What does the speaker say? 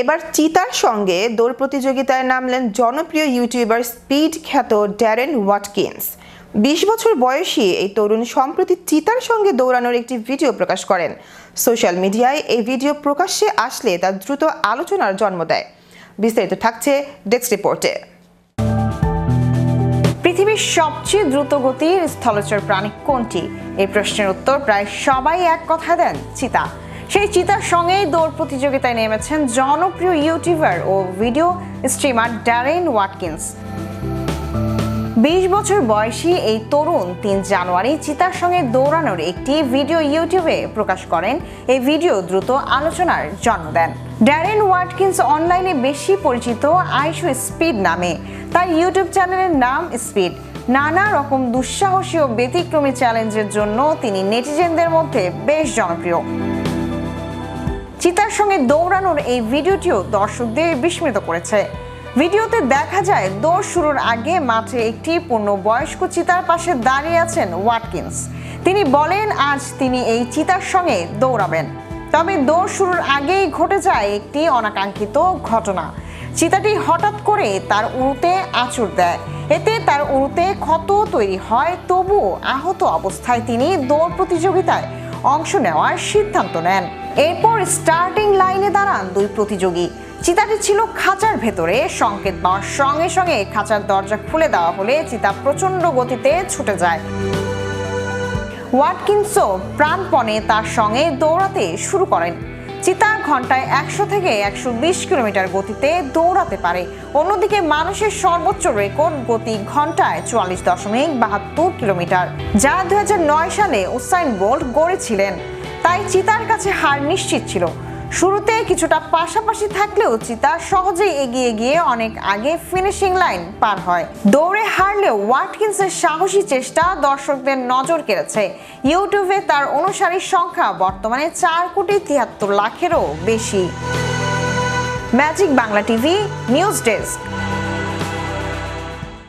এবার চিতার সঙ্গে দৌড় প্রতিযোগিতায় নামলেন জনপ্রিয় ইউটিউবার স্পিড খ্যাত ড্যারেন ওয়াটকিন্স। বিশ বছর বয়সী এই তরুণ সম্প্রতি চিতার সঙ্গে দৌড়ানোর একটি ভিডিও প্রকাশ করেন। সোশ্যাল মিডিয়ায় এই ভিডিও প্রকাশ্যে আসলে তা দ্রুত আলোচনার জন্ম দেয়। বিস্তারিত থাকছে ডেস্ক রিপোর্টে। পৃথিবীর সবচেয়ে দ্রুতগতির স্থলচর প্রাণী কোনটি? এই প্রশ্নের উত্তর প্রায় সবাই এক কথা দেন, চিতা। সেই চিতার সঙ্গেই দৌড় প্রতিযোগিতায় নেমেছেন জনপ্রিয় ইউটিউবার ও ভিডিও স্ট্রিমার ড্যারেন ওয়াটকিন্স। বিশ বছর বয়সী এই তরুণ তিন জানুয়ারি চিতার সঙ্গে দৌড়ানোর একটি ভিডিও ইউটিউবে প্রকাশ করেন। এই ভিডিও দ্রুত আলোচনার জন্ম দেন। ড্যারেন ওয়াটকিন্স অনলাইনে বেশি পরিচিত আইশো স্পিড নামে। তার ইউটিউব চ্যানেলের নাম স্পিড। নানা রকম দুঃসাহসী ও ব্যতিক্রমী চ্যালেঞ্জের জন্য তিনি নেটিজেনদের মধ্যে বেশ জনপ্রিয়। চিতার সঙ্গে দৌড়ানোর এই ভিডিওটিও দর্শকদের বিস্মিত করেছে। ভিডিওতে দেখা যায়, দৌড় শুরুর আগে মাঠে একটি পূর্ণবয়স্ক চিতার পাশে দাঁড়িয়ে আছেন ওয়াটকিন্স। তিনি বলেন, আজ তিনি এই চিতার সঙ্গে দৌড়াবেন। তবে দৌড় শুরুর আগেই ঘটে যায় একটি অনাকাঙ্ক্ষিত ঘটনা। চিতাটি হঠাৎ করে তার উড়ুতে আঁচড় দেয়। এতে তার উড়ুতে ক্ষত তৈরি হয় তবু আহত অবস্থায় তিনি দৌড় প্রতিযোগিতায় অংশ নেওয়ার সিদ্ধান্ত নেন। এরপর স্টার্টিং লাইনে দাঁড়ান দুই প্রতিযোগী। চিতাটি ছিল খাঁচার ভেতরে। সংকেত পাওয়ার সঙ্গে সঙ্গে খাঁচার দরজা খুলে দেওয়া হলে চিতা প্রচণ্ড গতিতে ছুটে যায়। ওয়াটকিনসও প্রাণপণে তার সঙ্গে দৌড়াতে শুরু করেন। চিতা ঘন্টায় একশো থেকে একশো বিশ কিলোমিটার গতিতে দৌড়াতে পারে। অন্যদিকে মানুষের সর্বোচ্চ রেকর্ড গতি ঘন্টায় চুয়াল্লিশ দশমিক বাহাত্তর কিলোমিটার, যা দুই হাজার নয় সালে উসাইন বোল্ট গড়েছিলেন। তাই চিতার কাছে হার নিশ্চিত ছিল। শুরুতে কিছুটা পাশাপাশি থাকলেও চিতা সহজেই এগিয়ে গিয়ে অনেক আগে ফিনিশিং লাইন পার হয়। দৌড়ে হারলেও ওয়াটকিন্সের সাহসী চেষ্টা দর্শকদের নজর কেড়েছে। ইউটিউবে তার অনুসারীর সংখ্যা বর্তমানে চার কোটি তিয়াত্তর লাখেরও বেশি। Magic Bangla TV, news desk.